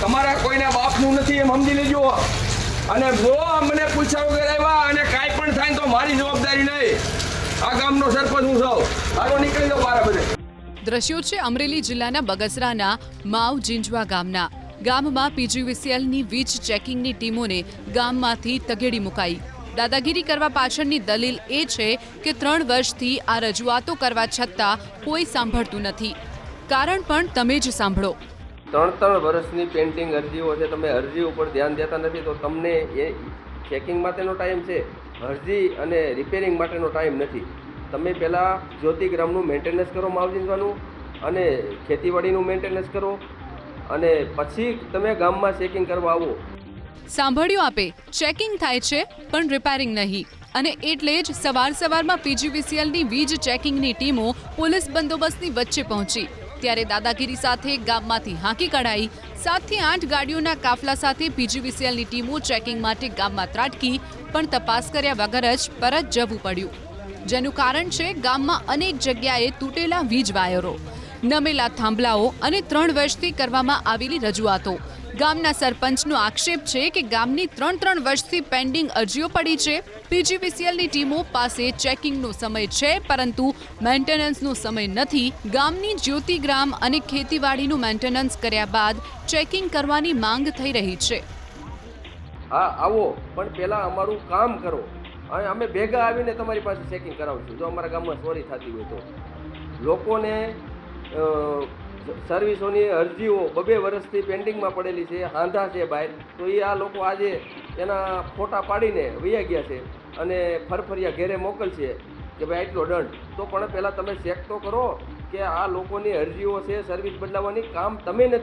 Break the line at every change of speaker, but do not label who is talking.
તમારા કોઈના બાપનું નથી એમ સમજી લેજો. અને જો મને પૂછ્યા વગર આવ્યા અને કાંઈ પણ થાય તો મારી જવાબદારી નહીં. આ ગામનો સરપંચ હું છું. હાલો નીકળી દો મારા બધે.
દ્રશ્યો છે અમરેલી જિલ્લાના બગસરાના માવ જીંજવા ગામના. ગામમાં પીજીવીસીએલની વીજ ચેકિંગની ટીમોને ગામમાંથી તગેડી મુકાઈ. દાદાગીરી કરવા પાછળની દલીલ એ છે કે ત્રણ વર્ષથી આ રજૂઆતો કરવા છતાં કોઈ સાંભળતું નથી. કારણ પણ તમે જ સાંભળો.
ત્રણ ત્રણ વર્ષની પેન્ટિંગ અરજીઓ છે, તમે અરજી ઉપર ધ્યાન દેતા નથી, તો તમને એ ચેકિંગ માટેનો ટાઈમ છે, અરજી અને રિપેરિંગ માટેનો ટાઈમ નથી. તમે પહેલાં જ્યોતિગ્રામનું મેન્ટેનન્સ કરો, માવજીનવાનું, અને ખેતીવાડીનું મેન્ટેનન્સ કરો, અને પછી તમે ગામમાં ચેકિંગ કરવા આવો.
સાંભળ્યું આપે ચેકિંગ થાય છે, પણ રિપેરિંગ નહીં. અને એટલે જ સવાર સવારમાં પીજીવીસીએલની વીજ ચેકિંગની ટીમો પોલીસ બંદોબસ્તની વચ્ચે પહોંચી. ત્યારે દાદાગીરી સાથે ગામમાંથી હાંકી કઢાઈ. સાતથી આઠ ગાડીઓના કાફલા સાથે પીજીવીસીએલની ટીમો ચેકિંગ માટે ગામમાં ત્રાટકી, પણ તપાસ કર્યા વગર જ પરત જવું પડ્યું. જેનું કારણ છે, ગામમાં અનેક જગ્યાએ તૂટેલા વીજ વાયરો. નમેલા થાંભલાઓ અને ત્રણ વર્ષથી કરવામાં આવેલી રજૂઆતો. ગામના સરપંચનો આક્ષેપ છે કે ગામની ત્રણ ત્રણ વર્ષથી પેન્ડિંગ અરજીઓ પડી છે. પીજીવીસીએલની ટીમો પાસે ચેકિંગનો સમય છે, પરંતુ મેન્ટેનન્સનો સમય નથી. ગામની જ્યોતિગ્રામ અને ખેતીવાડીનું મેન્ટેનન્સ કર્યા બાદ ચેકિંગ કરવાની માંગ થઈ રહી છે.
હા, આવો, પણ પહેલાં અમારું કામ કરો. અને અમે ભેગા આવીને તમારી પાસે ચેકિંગ કરાવશું. જો અમારા ગામમાં ચોરી થતી હોય તો. લોકોને સર્વિસોની અરજીઓ બબે વર્ષથી પેન્ડિંગમાં પડેલી છે, હાંધા છે બહાર. તો એ આ લોકો આજે એના ફોટા પાડીને વૈયા ગયા છે અને ફરફરિયા ઘેરે મોકલશે કે ભાઈ આટલો દંડ. તો પણ પહેલાં તમે ચેક તો કરો કે આ લોકોની અરજીઓ છે, સર્વિસ બદલાવવાની કામ તમે નથી